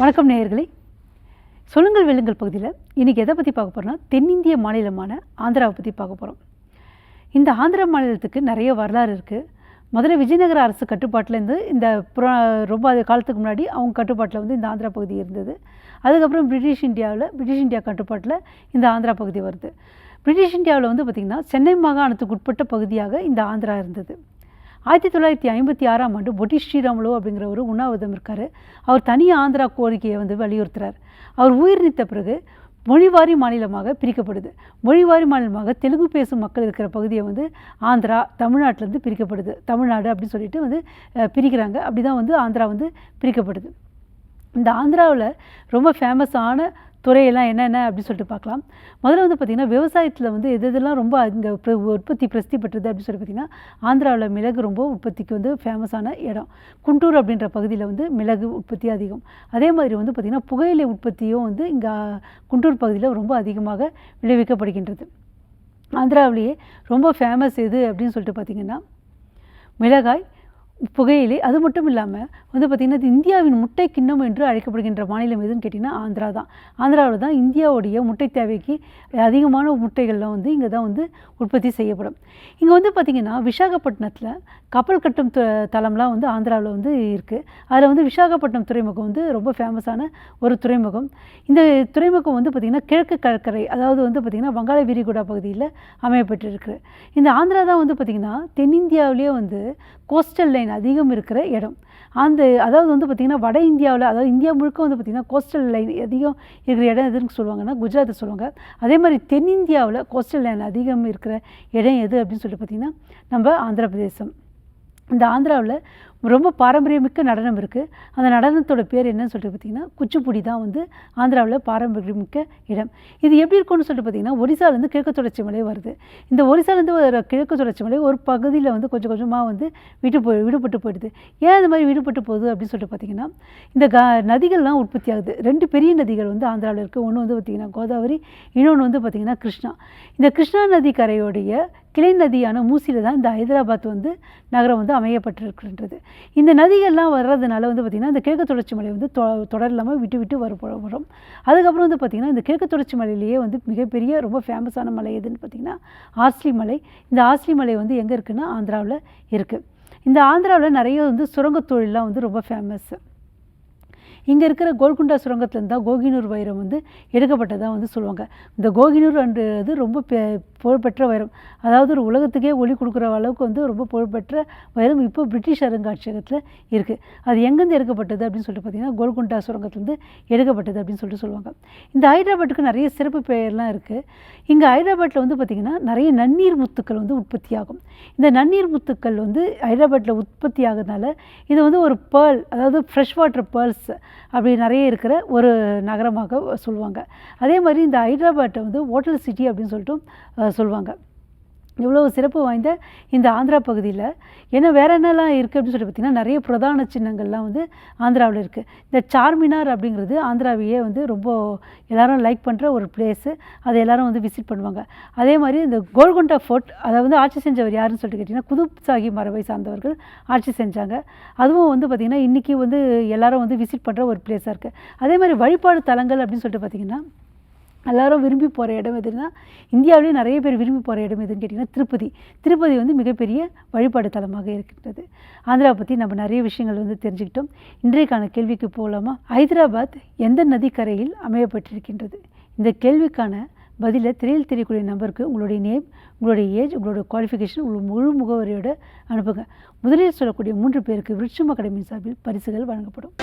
வணக்கம் நேயர்களே. சொல்லுங்கள் வெல்லுங்கள் பகுதியில் இன்றைக்கி எதை பற்றி பார்க்க போகிறோம்னா தென்னிந்திய மாநிலமான ஆந்திராவை பற்றி பார்க்க போகிறோம் இந்த ஆந்திரா மாநிலத்துக்கு நிறைய வரலாறு இருக்குது முதல்ல விஜயநகர அரசு கட்டுப்பாட்டிலேருந்து இந்த புற ரொம்ப காலத்துக்கு முன்னாடி அவங்க கட்டுப்பாட்டில் வந்து இந்த ஆந்திரா பகுதி இருந்தது. அதுக்கப்புறம் பிரிட்டிஷ் இந்தியாவில் பிரிட்டிஷ் இந்தியா கட்டுப்பாட்டில் இந்த ஆந்திரா பகுதி வருது. பிரிட்டிஷ் இந்தியாவில் வந்து பார்த்திங்கன்னா சென்னை மாகாணத்துக்கு உட்பட்ட பகுதியாக இந்த ஆந்திரா இருந்தது. ஆயிரத்தி தொள்ளாயிரத்தி ஐம்பத்தி ஆறாம் ஆண்டு பொட்டி ஸ்ரீராமுலு அப்படிங்கிற ஒரு உண்ணாவிரதம் இருக்கார். அவர் தனி ஆந்திரா கோரிக்கையை வந்து வலியுறுத்துறார். அவர் உயிர் நீத்த பிறகு மொழிவாரி மாநிலமாக பிரிக்கப்படுது. மொழிவாரி மாநிலமாக தெலுங்கு பேசும் மக்கள் இருக்கிற பகுதியை வந்து ஆந்திரா தமிழ்நாட்டிலேருந்து பிரிக்கப்படுது. தமிழ்நாடு அப்படின்னு சொல்லிட்டு வந்து பிரிக்கிறாங்க. அப்படி தான் வந்து ஆந்திரா வந்து பிரிக்கப்படுது. இந்த ஆந்திராவில் ரொம்ப ஃபேமஸான துறையெல்லாம் என்னென்ன அப்படின்னு சொல்லிட்டு பார்க்கலாம். முதல்ல வந்து பார்த்திங்கன்னா விவசாயத்தில் வந்து எது எதெல்லாம் ரொம்ப இங்கே உற்பத்தி பிரசித்தி பெற்றது அப்படின்னு சொல்லி பார்த்திங்கன்னா ஆந்திராவில் மிளகு ரொம்ப உற்பத்திக்கு வந்து ஃபேமஸான இடம். குண்டூர் அப்படின்ற பகுதியில் வந்து மிளகு உற்பத்தி அதிகம். அதே மாதிரி வந்து பார்த்திங்கன்னா புகையிலை உற்பத்தியும் வந்து இங்கே குண்டூர் பகுதியில் ரொம்ப அதிகமாக விளைவிக்கப்படுகின்றது. ஆந்திராவிலேயே ரொம்ப ஃபேமஸ் எது அப்படின்னு சொல்லிட்டு பார்த்திங்கன்னா மிளகாய் புகையிலை அது மட்டும் இல்லாமல் வந்து பார்த்திங்கன்னா இது இந்தியாவின் முட்டை கிண்ணம் என்று அழைக்கப்படுகின்ற மாநிலம் எதுன்னு கேட்டிங்கன்னா ஆந்திரா தான். ஆந்திராவில் தான் இந்தியாவுடைய முட்டை தேவைக்கு அதிகமான முட்டைகள்லாம் வந்து இங்கே தான் வந்து உற்பத்தி செய்யப்படும். இங்கே வந்து பார்த்திங்கன்னா விசாகப்பட்டினத்தில் கப்பல் கட்டும் த தளம்லாம் வந்து ஆந்திராவில் வந்து இருக்குது அதில் வந்து விசாகப்பட்டினம் துறைமுகம் வந்து ரொம்ப ஃபேமஸான ஒரு துறைமுகம். இந்த துறைமுகம் வந்து பார்த்திங்கன்னா கிழக்கு கடற்கரை அதாவது வந்து பார்த்திங்கன்னா வங்காள விரிகுடா பகுதியில் அமையப்பட்டிருக்கு. இந்த ஆந்திரா தான் வந்து பார்த்திங்கன்னா தென்னிந்தியாவிலேயே வந்து கோஸ்டல் லைன் அதிகம் இருக்கிற இடம். அந்த அதாவது வந்து பார்த்திங்கன்னா வட இந்தியாவில் அதாவது இந்தியா முழுக்க வந்து பார்த்திங்கன்னா கோஸ்டல் லைன் அதிகம் இருக்கிற இடம் எதுன்னு சொல்லுவாங்கன்னா குஜராத்தை சொல்லுவாங்க. அதே மாதிரி தென்னிந்தியாவில் கோஸ்டல் லைன் அதிகம் இருக்கிற இடம் எது அப்படின்னு சொல்லிட்டு பார்த்திங்கன்னா நம்ம ஆந்திர பிரதேசம் இந்த ஆந்திராவில் ரொம்ப பாரம்பரியமிக்க நடனம் இருக்குது அந்த நடனத்தோட பேர் என்னன்னு சொல்லிட்டு பார்த்தீங்கன்னா குச்சிப்புடி தான் வந்து ஆந்திராவில் பாரம்பரியமிக்க இடம். இது எப்படி இருக்கும்னு சொல்லிட்டு பார்த்தீங்கன்னா ஒரிசாலேருந்து கிழக்கு தொடர்ச்சி மலை வருது. இந்த ஒரிசாலேருந்து வர கிழக்கு தொடர்ச்சி மலை ஒரு பகுதியில் வந்து கொஞ்சம் கொஞ்சமாக வந்து விட்டு போய் விடுபட்டு போயிடுது. ஏன் அந்த மாதிரி விடுபட்டு போகுது அப்படின்னு சொல்லிட்டு பார்த்தீங்கன்னா இந்த க நதிகள்லாம் உற்பத்தி ஆகுது. ரெண்டு பெரிய நதிகள் வந்து ஆந்திராவில் இருக்குது ஒன்று வந்து பார்த்திங்கன்னா கோதாவரி இன்னொன்று வந்து பார்த்திங்கன்னா கிருஷ்ணா. இந்த கிருஷ்ணா நதி கரையோடைய கிளை நதியான மூசியில் தான் இந்த ஹைதராபாத் வந்து நகரம் வந்து அமையப்பட்டிருக்கின்றது. இந்த நதிகள்லாம் வர்றதுனால வந்து பார்த்திங்கன்னா இந்த கிழக்கு தொடர்ச்சி மலை வந்து தொ தொடர் இல்லாமல் விட்டு விட்டு வரும் வரும். அதுக்கப்புறம் வந்து பார்த்திங்கன்னா இந்த கிழக்கு தொடர்ச்சி மலையிலேயே வந்து மிகப்பெரிய ரொம்ப ஃபேமஸான மலை எதுன்னு பார்த்திங்கன்னா ஆஸ்லி மலை. இந்த ஆஸ்லி மலை வந்து எங்கே இருக்குன்னா ஆந்திராவில் இருக்குது இந்த ஆந்திராவில் நிறைய வந்து சுரங்கத் தொழிலெலாம் வந்து ரொம்ப ஃபேமஸ் இங்கே இருக்கிற கோல்குண்டா சுரங்கத்துலேருந்து தான் கோகினூர் வைரம் வந்து எடுக்கப்பட்டதாக வந்து சொல்லுவாங்க. இந்த கோகினூர் அன்றது ரொம்ப பெ புகழ்பெற்ற வைரம். அதாவது ஒரு உலகத்துக்கே ஒளி கொடுக்குற அளவுக்கு வந்து ரொம்ப புகழ்பெற்ற வைரம் இப்போ பிரிட்டிஷ் அருங்காட்சியகத்தில் இருக்குது அது எங்கேருந்து எடுக்கப்பட்டது அப்படின்னு சொல்லிட்டு பார்த்தீங்கன்னா கோல்குண்டா சுரங்கத்துலேருந்து எடுக்கப்பட்டது அப்படின்னு சொல்லிட்டு சொல்லுவாங்க. இந்த ஹைதராபாத்துக்கு நிறைய சிறப்பு பெயர்லாம் இருக்குது இங்கே ஹைதராபாத்தில் வந்து பார்த்திங்கன்னா நிறைய நன்னீர் முத்துக்கள் வந்து உற்பத்தி ஆகும் இந்த நன்னீர் முத்துக்கள் வந்து ஹைதராபாத்தில் உற்பத்தி ஆகுறதுனால இது வந்து ஒரு பேர்ல் அதாவது ஃப்ரெஷ் வாட்டர் பேர்ல்ஸ் அப்படி நிறைய இருக்கிற ஒரு நகரமாக சொல்லுவாங்க. அதே மாதிரி இந்த ஹைதராபாட்டை வந்து ஹோட்டல் சிட்டி அப்படின்னு சொல்லிட்டு சொல்லுவாங்க. இவ்வளோ சிறப்பு வாய்ந்த இந்த ஆந்திரா பகுதியில். ஏன்னா வேறு என்னெல்லாம் இருக்குது அப்படின்னு சொல்லி பார்த்திங்கன்னா நிறைய பிரதான சின்னங்கள்லாம் வந்து ஆந்திராவில் இருக்குது இந்த சார்மினார் அப்படிங்கிறது ஆந்திராவையே வந்து ரொம்ப எல்லோரும் லைக் பண்ணுற ஒரு பிளேஸு அதை எல்லோரும் வந்து விசிட் பண்ணுவாங்க. அதே மாதிரி இந்த கோல்கொண்டா ஃபோர்ட் அதை வந்து ஆட்சி செஞ்சவர் யாருன்னு சொல்லிட்டு கேட்டிங்கன்னா குதுப் சாஹி மரபை சார்ந்தவர்கள் ஆட்சி செஞ்சாங்க. அதுவும் வந்து பார்த்திங்கன்னா இன்றைக்கி வந்து எல்லாரும் வந்து விசிட் பண்ணுற ஒரு பிளேஸாக இருக்குது அதே மாதிரி வழிபாடு தலங்கள் அப்படின்னு சொல்லிட்டு பார்த்திங்கன்னா எல்லாரும் விரும்பி போகிற இடம் எதுனா இந்தியாவிலேயே நிறைய பேர் விரும்பி போகிற இடம் எதுன்னு கேட்டிங்கன்னா திருப்பதி. திருப்பதி வந்து மிகப்பெரிய வழிபாடு தலமாக இருக்கின்றது. ஆந்திராவை பற்றி நம்ம நிறைய விஷயங்கள் வந்து தெரிஞ்சுக்கிட்டோம். இன்றைக்கான கேள்விக்கு போகலாமா? ஹைதராபாத் எந்த நதிக்கரையில் அமையப்பட்டிருக்கின்றது? இந்த கேள்விக்கான பதிலை திரையில் தெரியக்கூடிய நம்பருக்கு உங்களுடைய நேம் உங்களுடைய ஏஜ் உங்களுடைய குவாலிஃபிகேஷன் உங்கள் முழு முகவரியோடு அனுப்புங்க. முதலில் சொல்லக்கூடிய மூன்று பேருக்கு விருட்சம் அகாடமி சார்பில் பரிசுகள் வழங்கப்படும்.